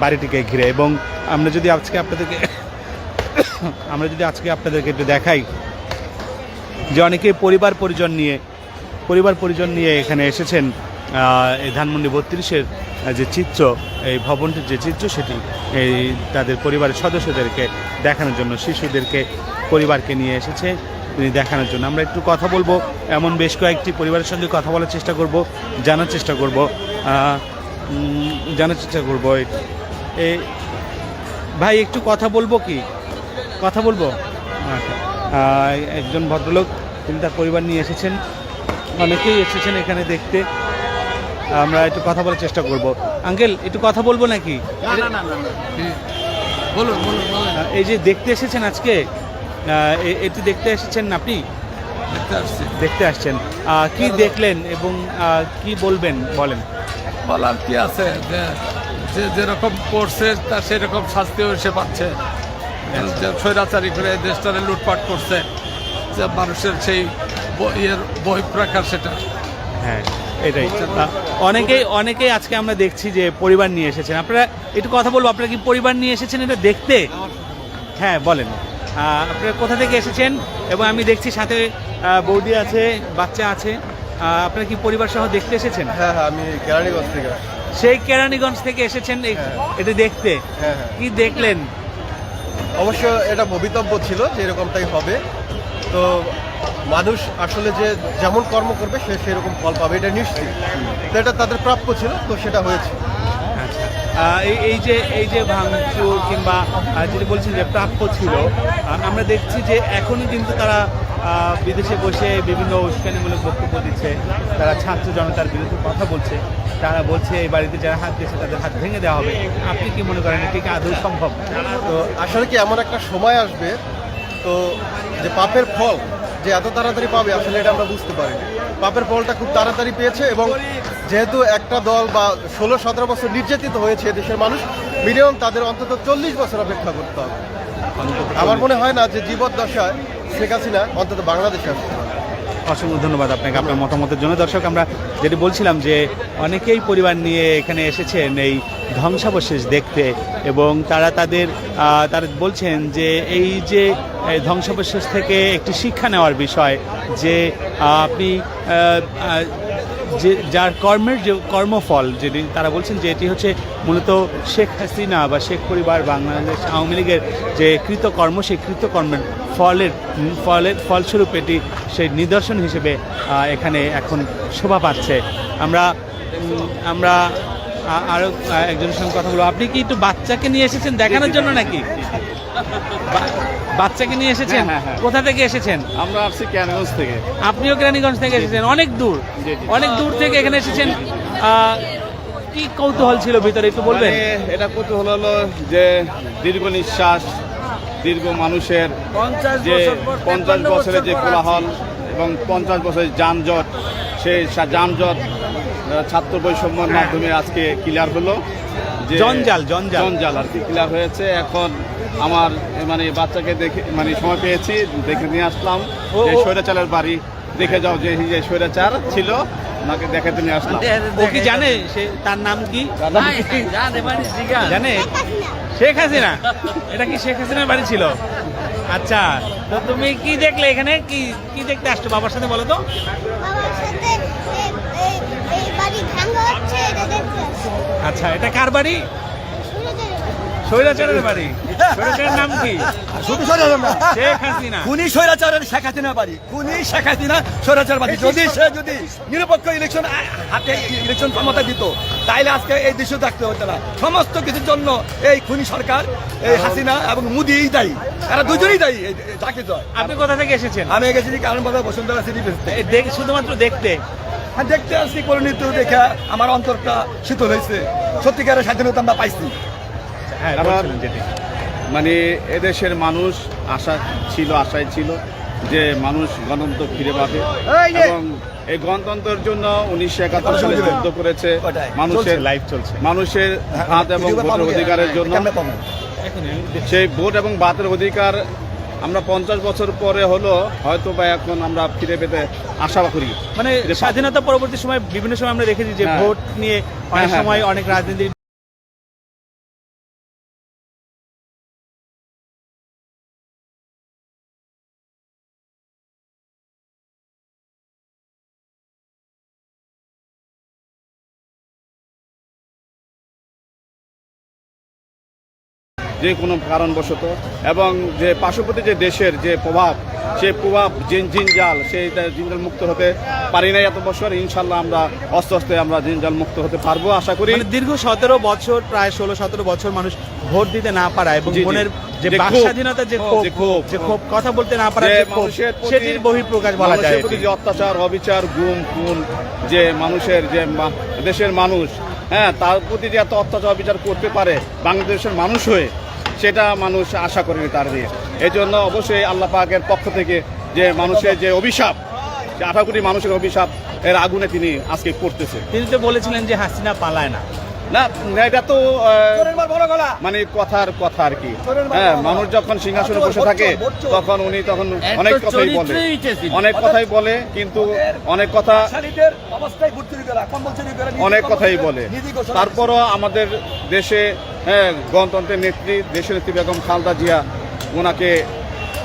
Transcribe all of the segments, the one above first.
বাড়িটিকে ঘিরে এবং আমরা যদি আজকে আপনাদেরকে আমরা যদি আজকে আপনাদেরকে একটু দেখাই যে অনেকেই পরিবার পরিজন নিয়ে, পরিবার পরিজন নিয়ে এখানে এসেছেন এই ধানমন্ডি বত্রিশের যে চিত্র, এই ভবনটির যে চিত্র সেটি এই তাদের পরিবারের সদস্যদেরকে দেখানোর জন্য, শিশুদেরকে, পরিবারকে নিয়ে এসেছে, তিনি দেখানোর জন্য। আমরা একটু কথা বলব, এমন বেশ কয়েকটি পরিবারের সঙ্গে কথা বলার চেষ্টা করব, জানার চেষ্টা করব জানার চেষ্টা করব এই- ভাই একটু কথা বলব কি? কথা বলব? আচ্ছা। একজন ভদ্রলোক তিনি তার পরিবার নিয়ে এসেছেন। অনেকেই এসেছেন এখানে দেখতে। আমরা একটু কথা বলার চেষ্টা করব। আঙ্কেল একটু কথা বলব নাকি? বলুন বলুন বলুন। আহ, এই যে দেখতে এসেছেন আজকে এটি দেখতে এসেছেন আপনি? দেখতে আসছেন। কি দেখলেন এবং কি বলবেন বলেন। বলার কি আছে? যে যেরকম করছে তার সেরকম শাস্তিও সে পাচ্ছে। যে স্বৈরাচারী করে এই দেশটারে লুটপাট করছে যে মানুষের সেই ইয়ের বহিঃপ্রাকার সেটা। হ্যাঁ এটাই। আহ, অনেকেই অনেকেই আজকে আমরা দেখছি যে পরিবার নিয়ে এসেছেন। আপনারা একটু কথা বলব আপনারা কি পরিবার নিয়ে এসেছেন এটা দেখতে? হ্যাঁ বলেন। আহ, আপনারা কোথা থেকে এসেছেন? এবং আমি দেখছি সাথে বৌদি আছে বাচ্চা আছে। আপনারা কি পরিবার সহ দেখতে এসেছেন? হ্যাঁ হ্যাঁ আমি কেরানীগঞ্জ থেকে। সেই কেরানীগঞ্জ থেকে এসেছেন এই- এটা দেখতে। হ্যাঁ হ্যাঁ। কি দেখলেন? অবশ্য এটা ভবিতব্য ছিল যে এরকমটাই হবে। তো মানুষ আসলে যে যেমন কর্ম করবে সে সেরকম ফল পাবে এটা নিশ্চিত। তো এটা তাদের প্রাপ্য ছিল তো সেটা হয়েছে। আচ্ছা। এই এই যে এই যে ভাঙচুর কিংবা যেটা বলছেন যে প্রাপ্য ছিল আমরা দেখছি যে এখনই কিন্তু তারা বিদেশে বসে বিভিন্ন উস্কানিমূলক বক্তব্য দিচ্ছে, তারা ছাত্র জনতার বিরুদ্ধে কথা বলছে, তারা বলছে এই বাড়িতে যারা হাত দিয়েছে তাদের হাত ভেঙে দেওয়া হবে। আপনি কি মনে করেন এটি কি আদৌ সম্ভব? তো আসলে কি এমন একটা সময় আসবে, তো যে পাপের ফল যে এত তাড়াতাড়ি পাবে, আসলে এটা আমরা বুঝতে পারি পাপের ফলটা খুব তাড়াতাড়ি পেয়েছে এবং যেহেতু একটা দল বা ষোলো সতেরো বছর নির্যাতিত হয়েছে দেশের মানুষ, মিনিমাম তাদের অন্তত চল্লিশ বছর অপেক্ষা করতে হবে। আমার মনে হয় না যে জীবদ্দশায় শেখ হাসিনা অন্তত বাংলাদেশে আসবে অসংখ্য ধন্যবাদ আপনাকে আপনার মতামতের জন্য। দর্শক, আমরা যেটি বলছিলাম যে অনেকেই পরিবার নিয়ে এখানে এসেছেন এই ধ্বংসাবশেষ দেখতে এবং তারা তাদের তারা বলছেন যে এই যে ধ্বংসাবশেষ থেকে একটি শিক্ষা নেওয়ার বিষয় যে আপনি যে, যার কর্মের যে, কর্মফল যেটি তারা বলছেন যে এটি হচ্ছে মূলত শেখ হাসিনা বা শেখ পরিবার বাংলাদেশ আওয়ামী লীগের যে কৃতকর্ম, সেই কৃতকর্মের ফলের ফলের ফলস্বরূপ এটি সেই নিদর্শন হিসেবে এখানে এখন শোভা পাচ্ছে। আমরা আমরা আরও একজনের সঙ্গে কথা বলব। আপনি কি একটু বাচ্চাকে নিয়ে এসেছেন দেখানোর জন্য নাকি? বাচ্চাকে নিয়ে এসেছেন? হ্যাঁ, হ্যাঁ, হ্যাঁ। কোথা থেকে এসেছেন? আমরা আসছি ক্যানগঞ্জ থেকে। আপনিও কেরানীগঞ্জ থেকে এসেছেন অনেক দূর। অনেক দূর থেকে এখানে এসেছেন। কি কৌতূহল ছিল ভিতরে একটু বলবেন? মানে এটা কৌতূহল হলো যে দীর্ঘ নিঃশ্বাস দীর্ঘ মানুষের যে পঞ্চাশ বছরের যে কোলাহল এবং পঞ্চাশ বছরের যানজট সেই সা- যানজট ছাত্র বৈষম্যের। মাধ্যমে আজকে ক্লিয়ার হলো। জঞ্জাল, জঞ্জাল। জঞ্জাল আর কি। ক্লিয়ার হয়েছে। এখন আমার মানে বাচ্চাকে দেখে মানে সময় পেয়েছি দেখে নিয়ে আসলাম। ও। বাড়ি দেখে যাও যে এই যে স্বৈরাচার ছিল ওনাকে দেখাতে নিয়ে আসলাম। ও কি জানে সে তার নাম কি? জানে? শেখ হাসিনা। এটা কি শেখ হাসিনার বাড়ি ছিল? আচ্ছা তো তুমি কি দেখলে এখানে? কি কি দেখতে আসছো? বাবার সাথে বলো তো বাবার সাথে এই- এই- এই বাড়ি ভাঙা হচ্ছে এটা দেখতে আসছি আচ্ছা এটা কার বাড়ি? বাড়ি। স্বৈরাচারের বাড়ি। স্বৈরাচারের নাম কি? শুধু স্বৈরাচার না শেখ হাসিনা। খুনি স্বৈরাচারের শেখ হাসিনা বাড়ি। খুনি শেখ হাসিনা স্বৈরাচার বাড়ি। যদি সে যদি নিরপেক্ষ ইলেকশন হাতে ইলেকশন ক্ষমতা দিত তাইলে আজকে এই দৃশ্য দেখতে হতো না। সমস্ত কিছুর জন্য এই খুনি সরকার এই হাসিনা এবং মোদি দায়ী। এরা দুজনেই দায়ী জয়। আপনি কোথা থেকে এসেছেন? আমি গেছি কারণ বসুন্ধরা সিটি শুধুমাত্র দেখতে। দেখতে আসছি পরিণত দেখে আমার অন্তরটা শীতল হয়েছে। সত্যিকারের স্বাধীনতা আমরা পাইছি। হ্যাঁ মানে এদেশের মানুষ আশা ছিল আশায় ছিল যে মানুষ গণতন্ত্র ফিরে পাবে। এবং এই গণতন্ত্রের জন্য উনিশশো একাত্তর সালে যুদ্ধ করেছে। মানুষের লাইফ চলছে। মানুষের হাত এবং ভোটের অধিকারের জন্য। সেই ভোট এবং বাতের অধিকার আমরা পঞ্চাশ বছর পরে হলো হয়তো বা এখন আমরা ফিরে পেতে আশা করি। মানে স্বাধীনতা পরবর্তী সময় বিভিন্ন সময় আমরা দেখেছি যে হ্যাঁ। ভোট নিয়ে অনেক হ্যাঁ, হ্যাঁ, সময় অনেক রাজনীতির যে কোনো কারণবশত। এবং যে পার্শ্ববর্তী যে দেশের যে প্রভাব সেই প্রভাব জিন জিনজাল সেইটা জিনজাল মুক্ত হতে পারি নাই এত বছর। ইনশাল্লাহ আমরা আস্তে আস্তে আমরা জিনজাল মুক্ত হতে পারব আশা করি। মানে দীর্ঘ সতেরো বছর প্রায় ষোলো সতেরো বছর মানুষ ভোট দিতে না পারা এবং। মনের যে স্বাধীনতার যে ক্ষোভ, যে ক্ষোভ, কথা বলতে না পারা সেটির বহিঃপ্রকাশ বলা যায় যে অত্যাচার অবিচার গুম খুন যে মানুষের যে দেশের মানুষ হ্যাঁ তার প্রতি যে এত অত্যাচার অবিচার করতে পারে বাংলাদেশের মানুষ হয়ে সেটা মানুষ আশা করেনি তার দিয়ে এই জন্য অবশ্যই আল্লাহ পাকের পক্ষ থেকে যে মানুষের যে অভিশাপ যে আঠারো কোটি মানুষের অভিশাপ এর আগুনে তিনি আজকে করতেছে তিনি তো বলেছিলেন যে হাসিনা পালায় না। না এটা তো মানে কথার কথা আর কি। হ্যাঁ মানুষ যখন সিংহাসনে বসে থাকে তখন উনি তখন অনেক কথাই বলে। অনেক কথাই বলে কিন্তু অনেক কথা অনেক কথাই বলে। তারপরও আমাদের দেশে হ্যাঁ গণতন্ত্রের নেত্রী দেশের নেত্রী বেগম খালদা জিয়া ওনাকে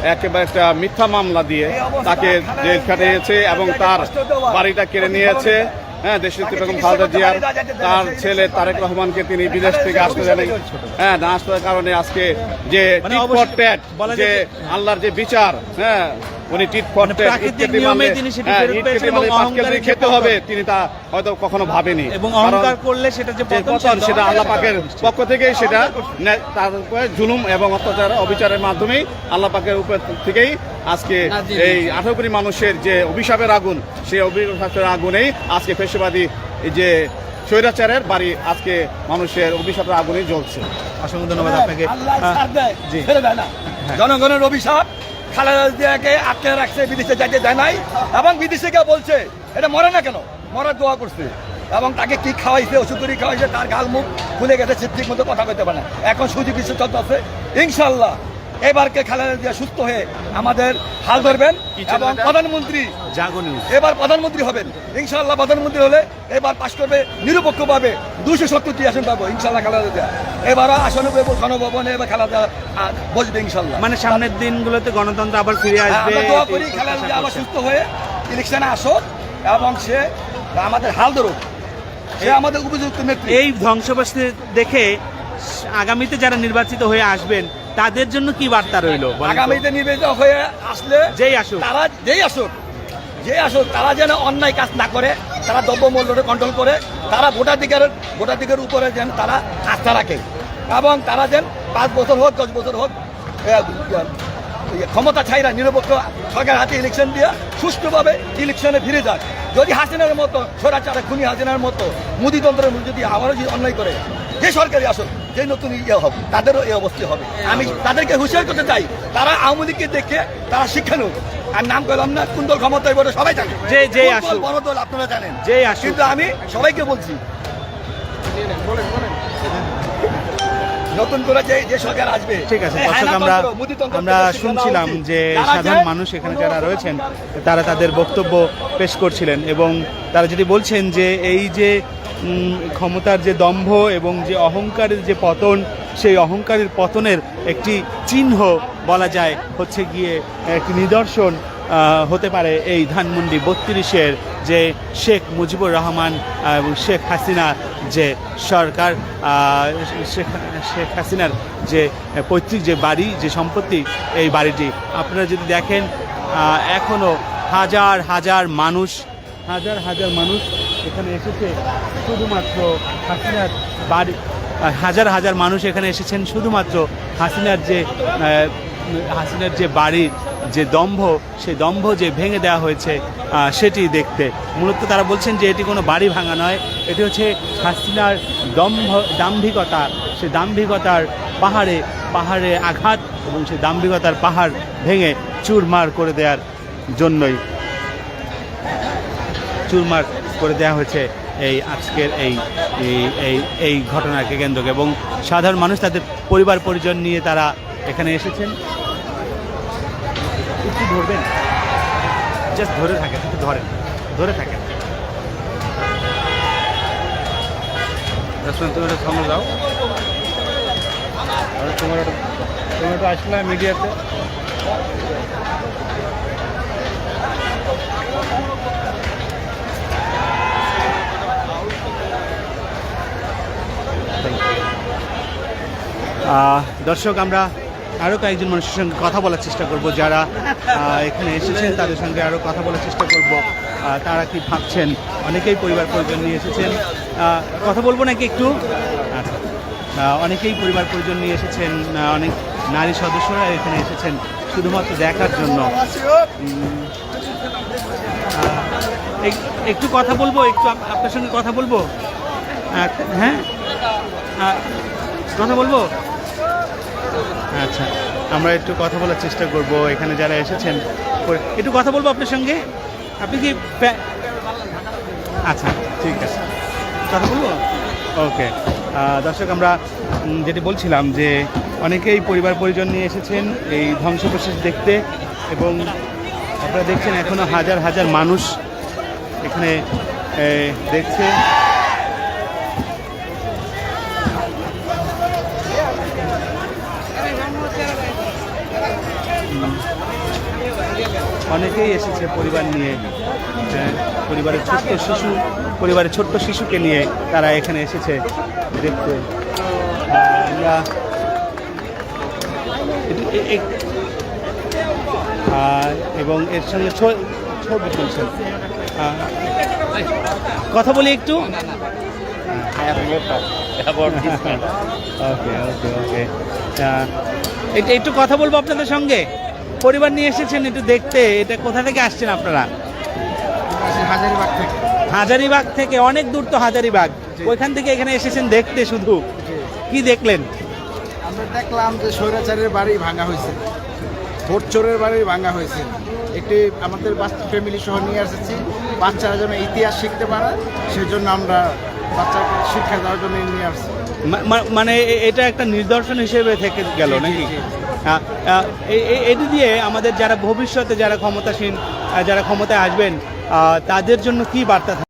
একেবারে একটা মিথ্যা মামলা দিয়ে তাকে জেল খাটিয়েছে এবং তার বাড়িটা কেড়ে নিয়েছে। হ্যাঁ দেশের নেত্রী বেগম খালদা জিয়ার তার ছেলে তারেক রহমানকে তিনি বিদেশ থেকে আসতে জানেন হ্যাঁ না আসার কারণে আজকে যে মানে যে- আল্লাহর যে বিচার হ্যাঁ উনি মানে ট্যাট প্রাকৃতিক নিয়মে তিনি সেটি ফেরত পেয়েছেন এবং অহংকারের যে খেতে হবে। তিনি তা হয়তো কখনো ভাবেনি। এবং অহংকার করলে সেটা যে পতন সেটা আল্লাহ পাকের পক্ষ থেকেই সেটা তার উপরে জুলুম এবং অত্যাচার অবিচারের মাধ্যমেই আল্লাহ পাকের উপর থেকেই আজকে এই আঠারো কোটি মানুষের যে অভিশাপের আগুন সেই অভিশাপের আগুনেই আজকে ফেসবাদী এই যে স্বৈরাচারের বাড়ি আজকে মানুষের অভিশাপের আগুনেই জ্বলছে। অসংখ্য ধন্যবাদ আপনাকে। না। জনগণের অভিশাপ খালেদা জিয়াকে আটকে রাখছে, বিদেশে যাইতে দেয় নাই এবং বিদেশে গিয়ে বলছে, এটা মরে না কেন? মরার দোয়া করছে। এবং তাকে কি খাওয়াইছে, ওষুধ তৈরি খাওয়াইছে, তার গাল মুখ খুলে গেছে ঠিক মতো কথা কইতে পারে না। এখন সুযোগ বিশ্ব চলতেছে ইনশাল্লাহ এবারকে খালেদা জিয়া সুস্থ হয়ে আমাদের হাল ধরবেন এবং প্রধানমন্ত্রী এবার প্রধানমন্ত্রী হবেন। ইনশাআল্লাহ প্রধানমন্ত্রী হলে এবার পাশ করবে নিরপেক্ষভাবে দুশো সত্তরটি আসন পাবো ইনশাল্লাহ খালেদা জিয়া। এবারও আসনে পাবো গণভবনে এবার খালেদা বসবে ইনশাল্লাহ মানে সামনের দিনগুলোতে গণতন্ত্র আবার ফিরে আসবে আমরা দোয়া করি খালেদা জিয়া আবার সুস্থ হয়ে ইলেকশনে আসুক এবং সে আমাদের হাল ধরুক। সে আমাদের উপযুক্ত নেত্রী। এই ধ্বংসবাসী দেখে আগামীতে যারা নির্বাচিত হয়ে আসবেন তাদের জন্য কি বার্তা রইল আগামীতে নির্বাচিত হয়ে আসলে যেই আসুক। তারা যেই আসুক যে আসুক তারা যেন অন্যায় কাজ না করে তারা দ্রব্যমূল্যটা কন্ট্রোল করে তারা ভোটাধিকার ভোটাধিকার উপরে যেন তারা আস্থা রাখে এবং তারা যেন পাঁচ বছর হোক দশ বছর হোক ক্ষমতা ছাইরা নিরপেক্ষ সরকার হাতে ইলেকশন দিয়ে সুষ্ঠুভাবে ইলেকশনে ফিরে যায় যদি হাসিনার মতো সরাচারে খুনি হাসিনার মতো মোদীতন্ত্রের যদি আবারও যদি অন্যায় করে যে সরকারি আসুক যে নতুন ইয়ে হবে তাদেরও এই অবস্থা হবে। আমি তাদেরকে হুঁশিয়ার করতে চাই তারা আওয়ামী লীগকে দেখে তারা শিক্ষা নেব আর নাম করলাম না কোন দল ক্ষমতায় বলে সবাই জানে। যে- আসুক। বড় দল আপনারা জানেন। আসুক। কিন্তু আমি সবাইকে বলছি নতুন করে যে যে সরকার আসবে। ঠিক আছে দর্শক আমরা আমরা শুনছিলাম যে সাধারণ মানুষ এখানে যারা রয়েছেন তারা তাদের বক্তব্য পেশ করছিলেন এবং তারা যদি বলছেন যে এই যে ক্ষমতার যে দম্ভ এবং যে অহংকারের যে পতন সেই অহংকারের পতনের একটি চিহ্ন বলা যায় হচ্ছে গিয়ে একটি নিদর্শন হতে পারে এই ধানমন্ডি বত্রিশের যে শেখ মুজিবুর রহমান এবং শেখ হাসিনা যে সরকার শেখ শেখ হাসিনার যে পৈতৃক যে বাড়ি, যে সম্পত্তি এই বাড়িটি। আপনারা যদি দেখেন এখনও হাজার হাজার মানুষ, হাজার হাজার মানুষ এখানে এসেছে। শুধুমাত্র হাসিনার বাড়ি হাজার হাজার মানুষ এখানে এসেছেন। শুধুমাত্র হাসিনার যে হাসিনার যে বাড়ির যে দম্ভ, সেই দম্ভ যে ভেঙে দেওয়া হয়েছে সেটি দেখতে। মূলত তারা বলছেন যে এটি কোনো বাড়ি ভাঙা নয়, এটি হচ্ছে হাসিনার দম্ভ, দাম্ভিকতা। সেই দাম্ভিকতার পাহাড়ে পাহাড়ে আঘাত এবং সেই দাম্ভিকতার পাহাড় ভেঙে চুরমার করে দেওয়ার জন্যই, চুরমার করে দেওয়া হয়েছে এই আজকের এই- এই এই ঘটনাকে কেন্দ্রকে। এবং সাধারণ মানুষ, তাদের পরিবার পরিজন নিয়ে তারা এখানে এসেছেন। একটু ধরবেন? জাস্ট ধরে থাকেন একটু ধরেন। ধরে থাকেন। তুমি একটু সামনে যাও। তোমার তুমি একটু আসলে মিডিয়াতে। দর্শক আমরা আরও কয়েকজন মানুষের সঙ্গে কথা বলার চেষ্টা করব, যারা এখানে এসেছেন, তাদের সঙ্গে আরও কথা বলার চেষ্টা করব। তারা কি ভাবছেন? অনেকেই পরিবার পরিজন নিয়ে এসেছেন। কথা বলব নাকি একটু? আচ্ছা। অনেকেই পরিবার পরিজন নিয়ে এসেছেন অনেক নারী সদস্যরা এখানে এসেছেন, শুধুমাত্র দেখার জন্য। এক- একটু কথা বলব? একটু আপনার সঙ্গে কথা বলব? হ্যাঁ? কথা বলব? আচ্ছা আমরা একটু কথা বলার চেষ্টা করব। এখানে যারা এসেছেন একটু কথা বলব আপনার সঙ্গে? আপনি কি আচ্ছা ঠিক আছে। কথা বলব? ওকে। দর্শক, আমরা যেটি বলছিলাম যে, অনেকেই পরিবার পরিজন নিয়ে এসেছেন এই ধ্বংসপ্রশেষ দেখতে এবং আপনারা দেখছেন এখনও হাজার হাজার মানুষ এখানে দেখছে। অনেকেই এসেছে পরিবার নিয়ে হ্যাঁ, পরিবারের ছোট্ট শিশু পরিবারের ছোট্ট শিশুকে নিয়ে তারা এখানে এসেছে দেখতে। আমরা এবং এর সঙ্গে ছবি তুলছেন। কথা বলি একটু? ওকে ওকে ওকে এটা একটু কথা বলব আপনাদের সঙ্গে? পরিবার নিয়ে এসেছেন একটু দেখতে এটা কোথা থেকে আসছেন আপনারা? হাজারিবাগ থেকে। অনেক দূর তো হাজারিবাগ। ওইখান থেকে এখানে এসেছেন দেখতে শুধু। কি দেখলেন? আমরা দেখলাম যে স্বৈরাচারের বাড়ি ভাঙা হয়েছে। ভোট চোরের বাড়ি ভাঙা হয়েছে। একটি আমাদের বাচ্চা ফ্যামিলি সহ নিয়ে এসেছি। বাচ্চারা যেন ইতিহাস শিখতে পারে সেজন্য আমরা বাচ্চাকে শিক্ষা দেওয়ার জন্য নিয়ে আসছি। মানে এটা একটা নিদর্শন হিসেবে থেকে গেল নাকি? এটি দিয়ে আমাদের যারা ভবিষ্যতে যারা ক্ষমতাসীন যারা ক্ষমতায় আসবেন আহ, তাদের জন্য কি বার্তা থাকবে?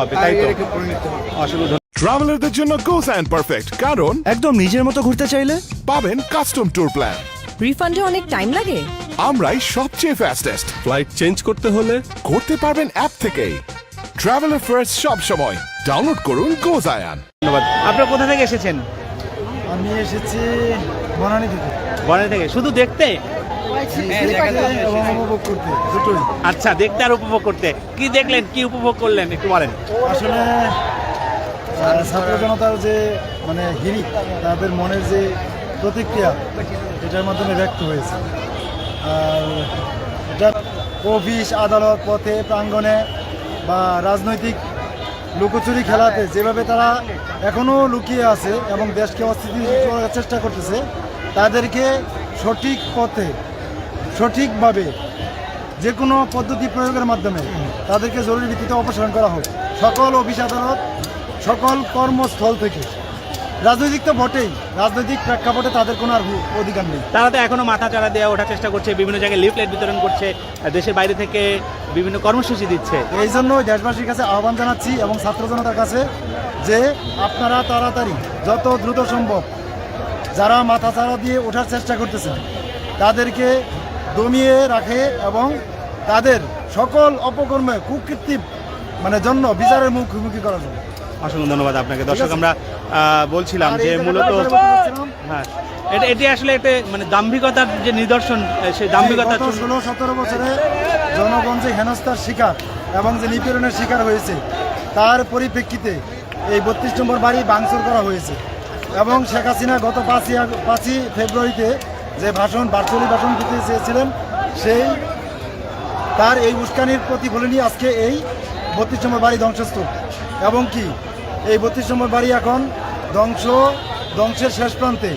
হবে তাই তো। ট্রাভেলারদের জন্য গোস অ্যান্ড পারফেক্ট কারণ একদম নিজের মতো ঘুরতে চাইলে? পাবেন কাস্টম ট্যুর প্ল্যান রিফান্ডে অনেক টাইম লাগে। আমরাই সবচেয়ে ফাস্টেস্ট ফ্লাইট চেঞ্জ করতে হলে? করতে পারবেন অ্যাপ থেকেই। ট্রাভেলার ফার্স্ট সব সময়। ডাউনলোড করুন গোজ আয়ান ধন্যবাদ। আপনারা কোথা থেকে এসেছেন? আমি এসেছি বনানী থেকে। বনে থেকে। শুধু দেখতে? উপভোগ করতে আচ্ছা দেখতে আর উপভোগ করতে। কি দেখলেন কি উপভোগ করলেন একটু বলেন। আসলে ছাত্র জনতার যে মানে হিরিক তাদের মনের যে প্রতিক্রিয়া এটার মাধ্যমে ব্যক্ত হয়েছে। আর এটা অফিস আদালত পথে প্রাঙ্গণে বা রাজনৈতিক লুকোচুরি খেলাতে যেভাবে তারা এখনও লুকিয়ে আছে এবং দেশকে অস্থিতি করার চেষ্টা করতেছে, তাদেরকে সঠিক পথে, সঠিকভাবে যে কোনো পদ্ধতি প্রয়োগের মাধ্যমে তাদেরকে জরুরি ভিত্তিতে অপসারণ করা হোক। সকল অফিস আদালত, সকল কর্মস্থল থেকে রাজনৈতিক তো বটেই। রাজনৈতিক প্রেক্ষাপটে তাদের কোনো আর অধিকার নেই। তারা তো এখনও মাথা চাড়া দেওয়া ওঠার চেষ্টা করছে বিভিন্ন জায়গায় লিফলেট বিতরণ করছে দেশের বাইরে থেকে বিভিন্ন কর্মসূচি দিচ্ছে। এই জন্য দেশবাসীর কাছে আহ্বান জানাচ্ছি এবং ছাত্র জনতার কাছে যে আপনারা তাড়াতাড়ি যত দ্রুত সম্ভব যারা মাথা চাড়া দিয়ে ওঠার চেষ্টা করতেছেন তাদেরকে দমিয়ে রাখে এবং তাদের সকল অপকর্মে কুকৃত্রিম মানে জন্য বিচারের মুখোমুখি করা যায় অসংখ্য ধন্যবাদ আপনাকে। দর্শক আমরা বলছিলাম যে মূলত হ্যাঁ এটা এটি আসলে একটা মানে দাম্ভিকতার যে নিদর্শন সেই দাম্ভিকতা ষোলো সতেরো বছরে জনগণ যে হেনস্থার শিকার এবং যে নিপীড়নের শিকার হয়েছে তার পরিপ্রেক্ষিতে এই বত্রিশ নম্বর বাড়ি ভাঙচুর করা হয়েছে। এবং শেখ হাসিনা গত পাঁচই পাঁচই ফেব্রুয়ারিতে যে ভাষণ ভার্চুয়ালি ভাষণ দিতে চেয়েছিলেন সেই তার এই উস্কানির প্রতিফলনই আজকে এই বত্রিশ নম্বর বাড়ি ধ্বংসস্তূপ। এবং কি? এই বত্রিশ নম্বর বাড়ি এখন ধ্বংস ধ্বংসের শেষ প্রান্তে।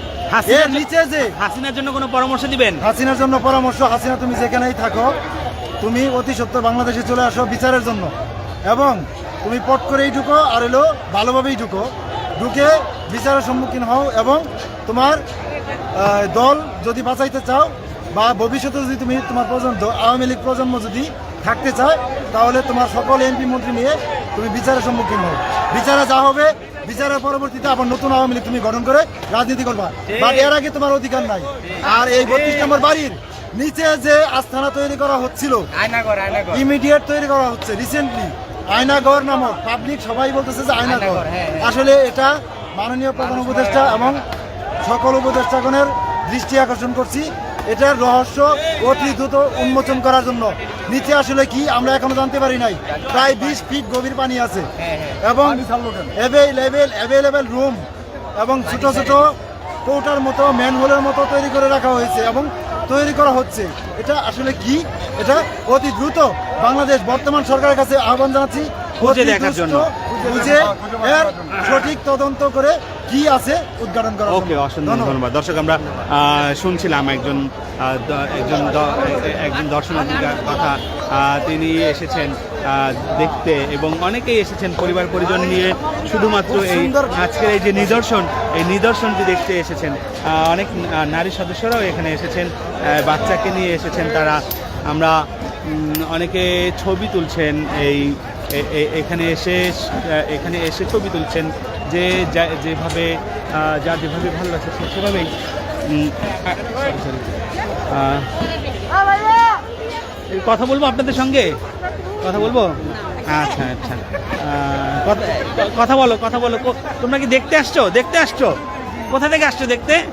এর নিচে যে হাসিনার জন্য কোনো পরামর্শ দিবেন? হাসিনার জন্য পরামর্শ হাসিনা তুমি যেখানেই থাকো তুমি অতি সত্তর বাংলাদেশে চলে আসো বিচারের জন্য। এবং তুমি পট করেই ঢুকো আর এলো ভালোভাবেই ঢুকো। ঢুকে বিচারের সম্মুখীন হও এবং তোমার দল যদি বাঁচাইতে চাও বা ভবিষ্যতে যদি তুমি তোমার প্রজন্ম আওয়ামী লীগ প্রজন্ম যদি থাকতে চায় তাহলে তোমার সকল এমপি মন্ত্রী নিয়ে তুমি বিচারের সম্মুখীন হও। বিচারে যা হবে বিচারের পরবর্তীতে আবার নতুন আওয়ামী লীগ তুমি গঠন করে রাজনীতি করবা। বাট এর আগে তোমার অধিকার নাই। আর এই বত্রিশ নম্বর বাড়ির নিচে যে আস্থানা তৈরি করা হচ্ছিল ইমিডিয়েট তৈরি করা হচ্ছে রিসেন্টলি। আয়নাগর নামক পাবলিক সবাই বলতেছে যে আয়নাগর। আসলে এটা মাননীয় প্রধান উপদেষ্টা এবং সকল উপদেষ্টাগণের দৃষ্টি আকর্ষণ করছি। এটার রহস্য অতি দ্রুত উন্মোচন করার জন্য। নিচে আসলে কি আমরা এখনও জানতে পারি নাই। প্রায় বিশ ফিট গভীর পানি আছে। এবং অ্যাভেলেবেল অ্যাভেলেবেল রুম এবং ছোট ছোট কৌটার মতো ম্যানহোলের মতো তৈরি করে রাখা হয়েছে এবং তৈরি করা হচ্ছে। এটা আসলে কি? এটা অতি দ্রুত বাংলাদেশ বর্তমান সরকারের কাছে আহ্বান জানাচ্ছি। খুঁজে দেখার জন্য। খুঁজে এর সঠিক তদন্ত করে কি আছে উদ্ঘাটন করা ওকে অসংখ্য ধন্যবাদ। দর্শক আমরা শুনছিলাম একজন একজন একজন দর্শনার্থীর কথা তিনি এসেছেন দেখতে এবং অনেকেই এসেছেন পরিবার পরিজন নিয়ে। শুধুমাত্র এই আজকের এই যে নিদর্শন এই নিদর্শনটি দেখতে এসেছেন। অনেক নারী সদস্যরাও এখানে এসেছেন বাচ্চাকে নিয়ে এসেছেন তারা। আমরা অনেকে ছবি তুলছেন এই এখানে এসে এখানে এসে ছবি তুলছেন যে যেভাবে যা যেভাবে ভালো লাগছে সেভাবেই। কথা বলব আপনাদের সঙ্গে? কথা বলব? আচ্ছা আচ্ছা। কথা- বলো, কথা বলো। তোমরা কি দেখতে আসছো? দেখতে আসছো? কোথা থেকে আসছো দেখতে?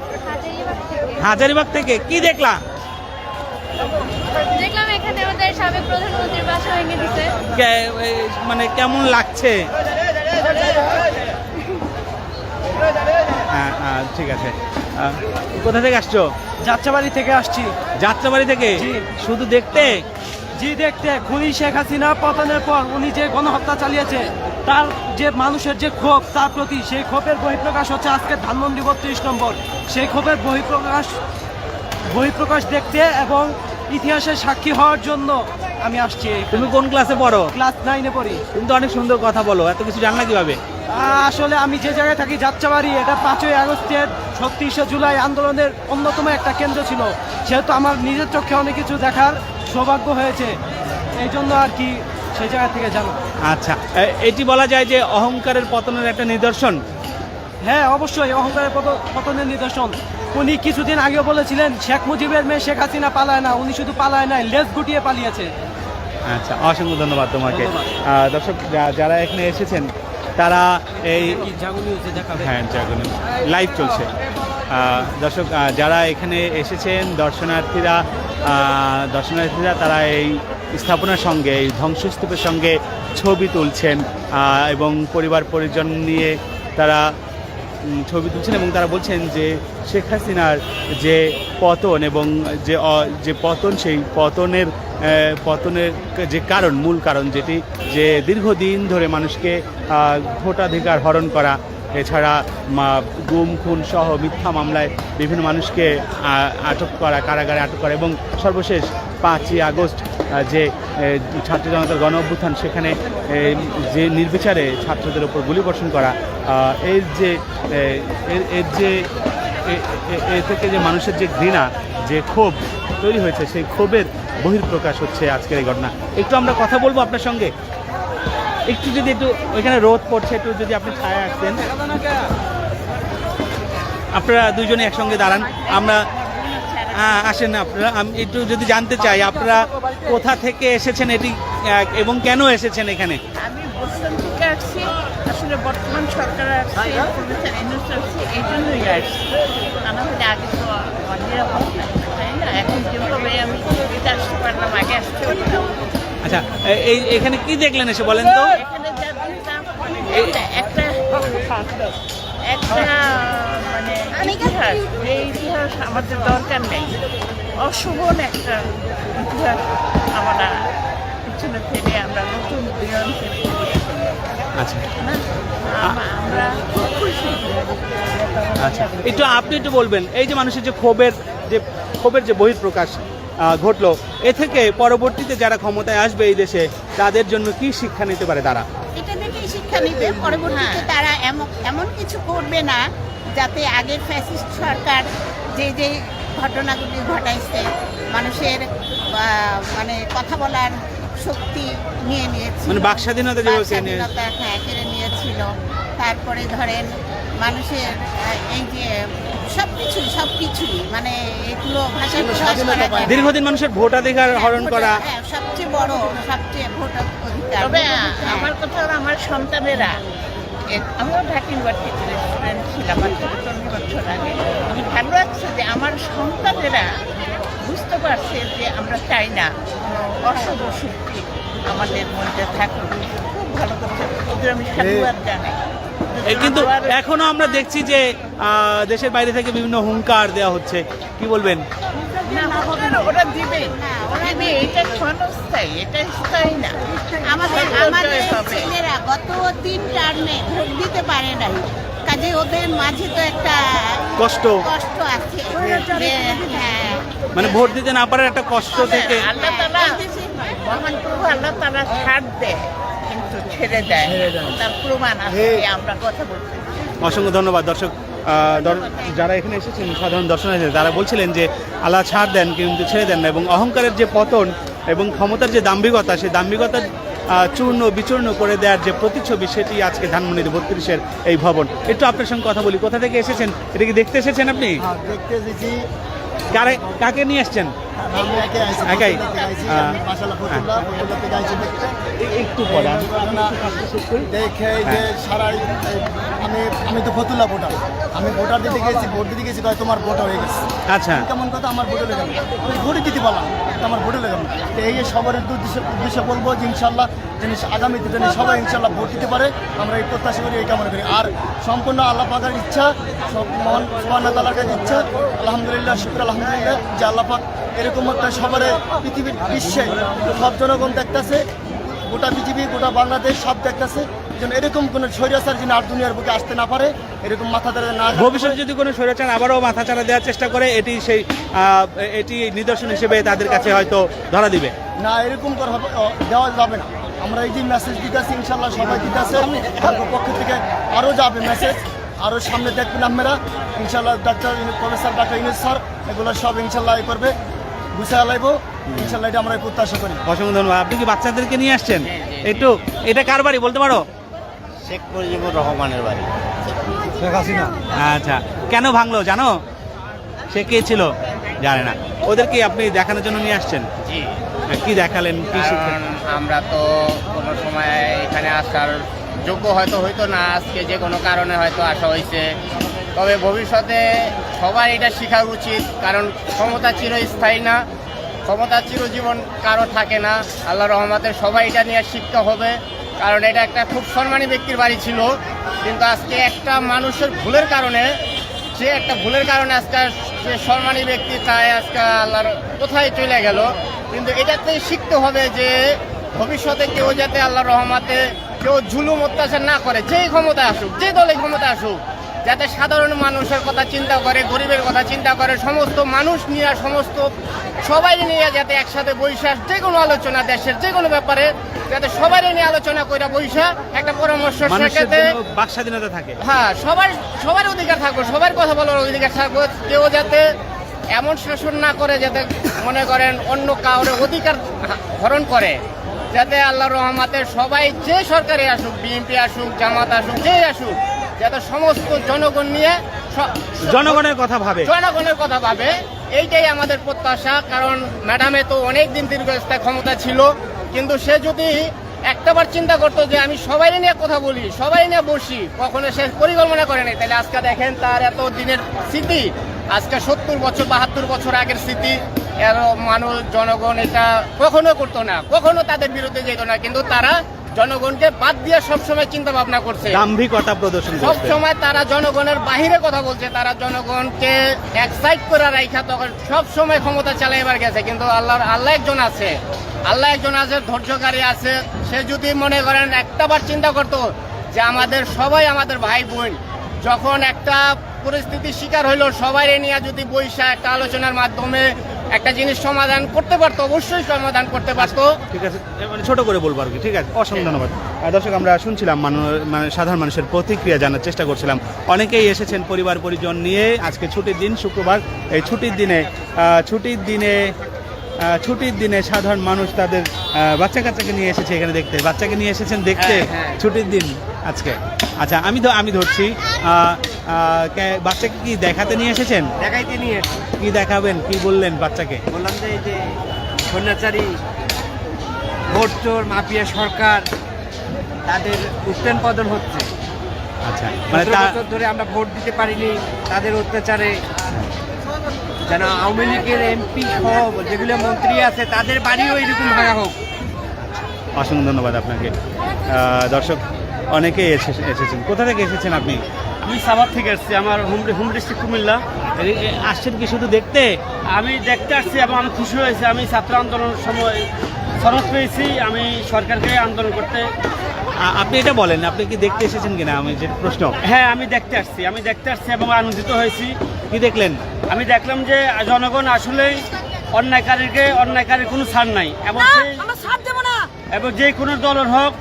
হাজারিবাগ থেকে। কি দেখলা? দেখলাম সাবেক প্রধানমন্ত্রীর বাসা ভেঙে দিছে। মানে কেমন লাগছে? হ্যাঁ হ্যাঁ, ঠিক আছে। কোথা থেকে আসছো? যাত্রাবাড়ি থেকে আসছি। যাত্রাবাড়ি থেকে? শুধু দেখতে? জি দেখতে। খুনি শেখ হাসিনা পতনের পর উনি যে গণহত্যা চালিয়েছে তার যে মানুষের যে ক্ষোভ তার প্রতি সেই ক্ষোভের বহিঃপ্রকাশ হচ্ছে আজকে ধানমন্ডি বত্রিশ নম্বর। সেই ক্ষোভের বহিঃপ্রকাশ বহিঃপ্রকাশ দেখতে এবং ইতিহাসের সাক্ষী হওয়ার জন্য আমি আসছি তুমি কোন ক্লাসে পড়ো? ক্লাস নাইনে পড়ি। তুমি তো অনেক সুন্দর কথা বলো এত কিছু জানলা কীভাবে? আসলে আমি যে জায়গায় থাকি যাত্রাবাড়ি এটা পাঁচই আগস্টের ছত্রিশে জুলাই আন্দোলনের অন্যতম একটা কেন্দ্র ছিল। সেহেতু আমার নিজের চোখে অনেক কিছু দেখার সৌভাগ্য হয়েছে। এই জন্য আর কি সেই জায়গা থেকে জানো আচ্ছা এটি বলা যায় যে অহংকারের পতনের একটা নিদর্শন। হ্যাঁ অবশ্যই অহংকারের পত- পতনের নিদর্শন। উনি কিছুদিন আগেও বলেছিলেন শেখ মুজিবের মেয়ে শেখ হাসিনা পালায় না উনি শুধু পালায় নাই লেজ গুটিয়ে পালিয়েছে। আচ্ছা অসংখ্য ধন্যবাদ তোমাকে। দর্শক যারা এখানে এসেছেন তারা এই হ্যাঁ জাগুনি লাইভ চলছে। দর্শক যারা এখানে এসেছেন দর্শনার্থীরা দর্শনার্থীরা তারা এই স্থাপনার সঙ্গে এই ধ্বংসস্তূপের সঙ্গে ছবি তুলছেন। এবং পরিবার পরিজন নিয়ে তারা ছবি তুলছেন এবং তারা বলছেন যে শেখ হাসিনার যে পতন এবং যে যে পতন, সেই পতনের পতনের যে কারণ, মূল কারণ যেটি, যে দীর্ঘদিন ধরে মানুষকে ভোটাধিকার হরণ করা, এছাড়া গুম, খুন সহ মিথ্যা মামলায় বিভিন্ন মানুষকে আটক করা, কারাগারে আটক করা এবং সর্বশেষ পাঁচই আগস্ট যে ছাত্র জনতার গণ অভ্যুত্থান, সেখানে যে নির্বিচারে ছাত্রদের উপর গুলিবর্ষণ করা এর যে এর- যে, এ- থেকে যে মানুষের যে ঘৃণা, যে ক্ষোভ তৈরি হয়েছে, সেই ক্ষোভের বহির্প্রকাশ হচ্ছে আজকের এই ঘটনা। একটু আমরা কথা বলব আপনার সঙ্গে। একটু যদি একটু ওইখানে রোদ পড়ছে, একটু যদি আপনি ছায়া আসতেন। আপনারা দুজনে একসঙ্গে দাঁড়ান। আমরা আসেন আপনারা আমি একটু যদি জানতে চাই আপনারা কোথা থেকে এসেছেন এটি এবং কেন এসেছেন এখানে? আমি বসুন থেকে আসছি আসলে বর্তমান সরকার আসছে প্রফেসর এনুস আসছে এই জন্যই আসছি। হলে আগে তো তাই না? এখন যেভাবে আমি ছবিতে আসতে পারলাম আগে আসতে আচ্ছা এই এখানে কি দেখলেন এসে বলেন তো? এখানে যা দেখলাম একটা একটা মানে ইতিহাস যে ইতিহাস আমাদের দরকার নেই। অশোভন একটা ইতিহাস আমরা পিছনে ফেলে আমরা নতুন দিগন্তের আচ্ছা। আমরা খুশি। আচ্ছা একটু আপনি একটু বলবেন এই যে মানুষের যে ক্ষোভের যে ক্ষোভের যে বহিঃপ্রকাশ আহ, ঘটলো এ থেকে পরবর্তীতে যারা ক্ষমতায় আসবে এই দেশে তাদের জন্য কি শিক্ষা নিতে পারে তারা? শিক্ষা নিবে পরবর্তীতে তারা এমন এমন কিছু করবে না যাতে আগের ফ্যাসিস্ট সরকার যে যে ঘটনাগুলি ঘটাইছে মানুষের মানে কথা বলার শক্তি নিয়ে নিয়েছিল। মানে বাক স্বাধীনতা হ্যাঁ কেড়ে নিয়েছিল। তারপরে ধরেন মানুষের এই যে সব কিছুই সব কিছুই। মানে এগুলো ভাষায় প্রকাশ করা যায়। না। দীর্ঘদিন মানুষের ভোটাধিকার হরণ করা। হ্যাঁ, সবচেয়ে বড় সবচেয়ে ভোট অধিকার। তবে আমার কথা হলো আমার সন্তানেরা এ- আমিও ঢাকা ইউনিভার্সিটির স্টুডেন্ট ছিলাম চল্লিশ বছর আগে। আমি ভালো লাগছে যে আমার সন্তানেরা বুঝতে পারছে যে আমরা চাই না কোনো অশুভ শক্তি আমাদের মধ্যে থাকুক। খুব ভালো করছে ওদের আমি সাধুবাদ জানাই। কিন্তু এখনও আমরা দেখছি যে আহ, দেশের বাইরে থেকে বিভিন্ন হুঙ্কার দেওয়া হচ্ছে। কি বলবেন? ওরা- ওরা দিবে। দিবে এটা ক্ষণস্থায়ী এটা স্থায়ী না। আমাদের আমাদের ছেলেরা গত তিন টার্মে ভোট দিতে পারে নাই। কাজে ওদের মাঝে তো একটা কষ্ট। কষ্ট আছে। হ্যাঁ। মানে ভোট দিতে না পারার একটা কষ্ট থেকে আল্লাহ তালা মহান প্রভু আল্লাহ তালা দেয়। ছেড়ে দেয়। তার প্রমাণ আছে আমরা কথা বলছি। অসংখ্য ধন্যবাদ দর্শক যারা এখানে এসেছেন সাধারণ দর্শনার্থী তারা বলছিলেন যে আল্লাহ ছাড় দেন কিন্তু ছেড়ে দেন না এবং অহংকারের যে পতন এবং ক্ষমতার যে দাম্ভিকতা সেই দাম্ভিকতার চূর্ণ বিচূর্ণ করে দেওয়ার যে প্রতিচ্ছবি সেটি আজকে ধানমন্ডির বত্রিশের এই ভবন। একটু আপনার সঙ্গে কথা বলি। কোথা থেকে এসেছেন? এটা কি দেখতে এসেছেন আপনি? দেখতে এসেছি। কারে কাকে নিয়ে এসছেন? একাই? হ্যাঁ। একটু পরে দেখে যে সারা এই- আমি আমি তো ফতুল্লা ভোটার। আমি ভোটার দিতে গেছি ভোট দিতে গেছি কয় তোমার ভোট হয়ে গেছে। আচ্ছা। কেমন কথা? আমার ভোটে লেগে আমি ভোটই দিতে পারলাম আমার ভোটে লেগে তো এই যে সবার উদ্দেশ্যে উদ্দেশ্যে বলব যে ইনশাল্লাহ যিনি আগামীতে যেন সবাই ইনশাল্লাহ ভোট দিতে পারে আমরা এই প্রত্যাশা করি এই কামনা করি। আর সম্পূর্ণ আল্লাহ পাকের ইচ্ছা সব মহান সুবহানাহু তাআলার কাছে ইচ্ছা আলহামদুলিল্লাহ শুক্র আলহামদুলিল্লাহ যে আল্লাহ পাক এরকম একটা সবার পৃথিবীর বিশ্বে সব জনগণ দেখতেছে গোটা পৃথিবী গোটা বাংলাদেশ সব দেখতেছে। যেন এরকম কোনো স্বৈরাচার যিনি আর দুনিয়ার বুকে আসতে না পারে এরকম মাথা ধরে না ভবিষ্যতে যদি কোনো স্বৈরাচার আবারও মাথা চাড়া দেওয়ার চেষ্টা করে এটি সেই এটি নিদর্শন হিসেবে তাদের কাছে হয়তো ধরা দিবে। না এরকম করা দেওয়া যাবে না। আমরা এই যে মেসেজ দিতেছি ইনশাল্লাহ সবাই দিতেছে। সরকার পক্ষ থেকে আরও যাবে মেসেজ আরও সামনে দেখবেন আপনারা। ইনশাল্লাহ ডাক্তার প্রফেসর ডাক্তার ইউনুস স্যার এগুলো সব ইনশাল্লাহ এ করবে। গুছিয়ে লাইব ইনশাল্লাহ এটা আমরা প্রত্যাশা করি। অসংখ্য ধন্যবাদ। আপনি কি বাচ্চাদেরকে নিয়ে আসছেন? একটু এটা কার বাড়ি বলতে পারো? শেখ মুজিবুর রহমানের বাড়ি। শেখ হাসিনা। আচ্ছা কেন ভাঙলো জানো? সে কে ছিল? জানে না। ওদেরকে আপনি দেখানোর জন্য নিয়ে আসছেন? জি। কি দেখালেন? কি আমরা তো কোনো সময় এখানে আসার যোগ্য হয়তো হইতো না। আজকে যে কোনো কারণে হয়তো আসা হয়েছে তবে ভবিষ্যতে সবার এটা শেখা উচিত, কারণ ক্ষমতা চিরস্থায়ী না। ক্ষমতা চিরজীবন কারও থাকে না। আল্লাহ রহমতের সবাই এটা নিয়ে শিক্ষা হবে, কারণ এটা একটা খুব সম্মানী ব্যক্তির বাড়ি ছিল। কিন্তু আজকে একটা মানুষের ভুলের কারণে, সে একটা ভুলের কারণে আজকে সে সম্মানী ব্যক্তি তাই আজকে আল্লাহর কোথায় চলে গেল। কিন্তু এটাতে শিখতে হবে যে ভবিষ্যতে কেউ যাতে আল্লাহর রহমাতে কেউ ঝুলুম অত্যাচার না করে, যেই ক্ষমতা আসুক, যে দলে ক্ষমতা আসুক যাতে সাধারণ মানুষের কথা চিন্তা করে গরিবের কথা চিন্তা করে সমস্ত মানুষ নিয়ে সমস্ত সবাই নিয়ে যাতে একসাথে বৈশাখ যে কোনো আলোচনা দেশের যে কোনো ব্যাপারে যাতে সবাই নিয়ে আলোচনা করে বৈশাখ একটা পরামর্শ বাক স্বাধীনতা থাকে। হ্যাঁ সবার সবার অধিকার থাকবে সবার কথা বলার অধিকার থাকবে কেউ যাতে এমন শাসন না করে যাতে মনে করেন অন্য কাউরে অধিকার হরণ করে যাতে আল্লাহ রহমাতে সবাই যে সরকারে আসুক বিএনপি আসুক জামাত আসুক যে আসুক যাতে সমস্ত জনগণ নিয়ে স- জনগণের কথা ভাবে। জনগণের কথা ভাবে। এইটাই আমাদের প্রত্যাশা কারণ ম্যাডামে তো অনেক দিন দীর্ঘস্থায়ী ক্ষমতা ছিল। কিন্তু সে যদি একটাবার চিন্তা করতো যে আমি সবাই নিয়ে কথা বলি সবাই নিয়ে বসি কখনো সে পরিকল্পনা করে নাই। তাহলে আজকে দেখেন তার এত দিনের স্মৃতি। আজকে সত্তর বছর বাহাত্তর বছর আগের স্মৃতি। এর মানুষ জনগণ এটা কখনো করতো না। কখনো তাদের বিরুদ্ধে যেত না। কিন্তু তারা জনগণকে বাদ দিয়ে সবসময় চিন্তা ভাবনা করছে। দাম্ভিকতা প্রদর্শন সব সময় তারা জনগণের বাহিরে কথা বলছে তারা জনগণকে এক্সাইট করে রাখা তখন সব সময় ক্ষমতা চালাইবার গেছে কিন্তু আল্লাহর আল্লাহ একজন আছে। আল্লাহ একজন আছে ধৈর্যকারী আছে সে যদি মনে করেন একটাবার চিন্তা করতো যে আমাদের সবাই আমাদের ভাই বোন যখন একটা পরিস্থিতির শিকার হইল সবাই নিয়ে যদি বৈশা একটা আলোচনার মাধ্যমে একটা জিনিস সমাধান করতে পারতো অবশ্যই সমাধান করতে পারতো। ঠিক আছে মানে ছোট করে বলব আর কি ঠিক আছে? অসংখ্য ধন্যবাদ। আর দর্শক আমরা শুনছিলাম মানুষ মানে সাধারণ মানুষের প্রতিক্রিয়া জানার চেষ্টা করছিলাম। অনেকেই এসেছেন পরিবার পরিজন নিয়ে। আজকে ছুটির দিন শুক্রবার। এই ছুটির দিনে ছুটির দিনে ছুটির দিনে সাধারণ মানুষ তাদের বাচ্চা কাচ্চাকে নিয়ে এসেছে এখানে দেখতে। বাচ্চাকে নিয়ে এসেছেন দেখতে হ্যাঁ, হ্যাঁ। ছুটির দিন আজকে। আচ্ছা আমি তো আমি ধরছি। বাচ্চাকে কি দেখাতে নিয়ে এসেছেন? দেখাইতে নিয়ে কি দেখাবেন? কি বললেন বাচ্চাকে? বললাম যে এই যে কন্যাচারী ভোট চোর মাফিয়া সরকার তাদের উত্থান পতন হচ্ছে। আচ্ছা মানে ধরে আমরা ভোট দিতে পারিনি তাদের অত্যাচারে যেন আওয়ামী লীগের এমপি সহ যেগুলো মন্ত্রী আছে তাদের বাড়িও এরকম ভাঙা হোক। অসংখ্য ধন্যবাদ আপনাকে। দর্শক অনেকেই এসে- এসেছেন। কোথা থেকে এসেছেন আপনি? আমি সাভার থেকে আসছি আমার হোম হোম ডিস্ট্রিক্ট কুমিল্লা। আসছেন কি শুধু দেখতে? আমি দেখতে আসছি এবং আমি খুশি হয়েছি। আমি ছাত্র আন্দোলনের সময় সনদ পেয়েছি। আমি সরকারকে আন্দোলন করতে আপনি এটা বলেন আপনি কি দেখতে এসেছেন কিনা? আমি যে প্রশ্ন। হ্যাঁ আমি দেখতে আসছি আমি দেখতে আসছি এবং আনন্দিত হয়েছি। কি দেখলেন? আমি দেখলাম যে জনগণ আসলেই অন্যায়কারীকে অন্যায়কারীর কোনো ছাড় নাই। এবং এবং যে কোনো দলের হোক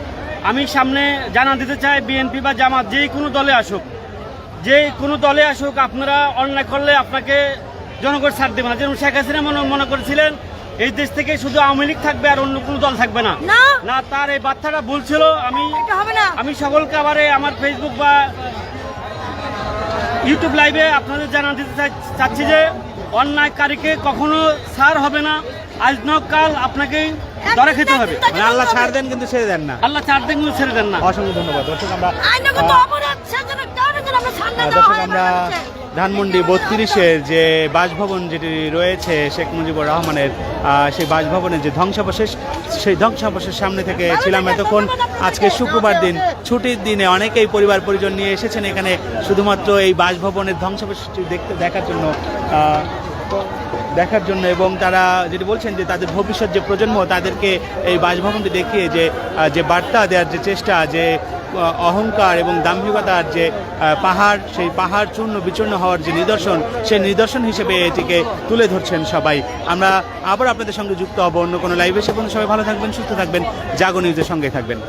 আমি সামনে জানা দিতে চাই বিএনপি বা জামাত যে কোনো দলে আসুক। যে কোনো দলে আসুক আপনারা অন্যায় করলে আপনাকে জনগণ ছাড় দেবে না। যেমন শেখ হাসিনা মনে মনে করেছিলেন এই দেশ থেকে শুধু আওয়ামী লীগ থাকবে আর অন্য কোনো দল থাকবে না। না। তার এই বার্তাটা বলছিল আমি আমি সকলকে আবার আমার ফেসবুক বা ইউটিউব লাইভে আপনাদের জানা দিতে চাই- চাচ্ছি যে অন্যায়কারীকে কখনো সার হবে না। আজ ন কাল আপনাকে ধরে খেতে হবে। মানে আল্লাহ ছাড় দেন কিন্তু ছেড়ে দেন না। আল্লাহ চার দিন ছেড়ে দেন না। অসংখ্য ধন্যবাদ। দর্শক আমরা দর্শক আমরা ধানমন্ডি বত্রিশের যে বাসভবন যেটি রয়েছে শেখ মুজিবুর রহমানের সেই বাসভবনের যে ধ্বংসাবশেষ, সেই ধ্বংসাবশেষ সামনে থেকে ছিলাম এতক্ষণ। আজকে শুক্রবার দিন, ছুটির দিনে অনেকেই পরিবার পরিজন নিয়ে এসেছেন এখানে, শুধুমাত্র এই বাসভবনের ধ্বংসাবশেষটি দেখতে দেখার জন্য দেখার জন্য এবং তারা যেটি বলছেন যে তাদের ভবিষ্যৎ যে প্রজন্ম, তাদেরকে এই বাসভবনটি দেখিয়ে যে যে বার্তা দেওয়ার যে চেষ্টা, যে অহংকার এবং দাম্ভিকতার যে পাহাড়, সেই পাহাড় চূর্ণ বিচূর্ণ হওয়ার যে নিদর্শন, সেই নিদর্শন হিসেবে এটিকে তুলে ধরছেন সবাই। আমরা আবার আপনাদের সঙ্গে যুক্ত হব অন্য কোনো লাইভে সে পর্যন্ত সবাই ভালো থাকবেন, সুস্থ থাকবেন। জাগো নিউজের সঙ্গে থাকবেন।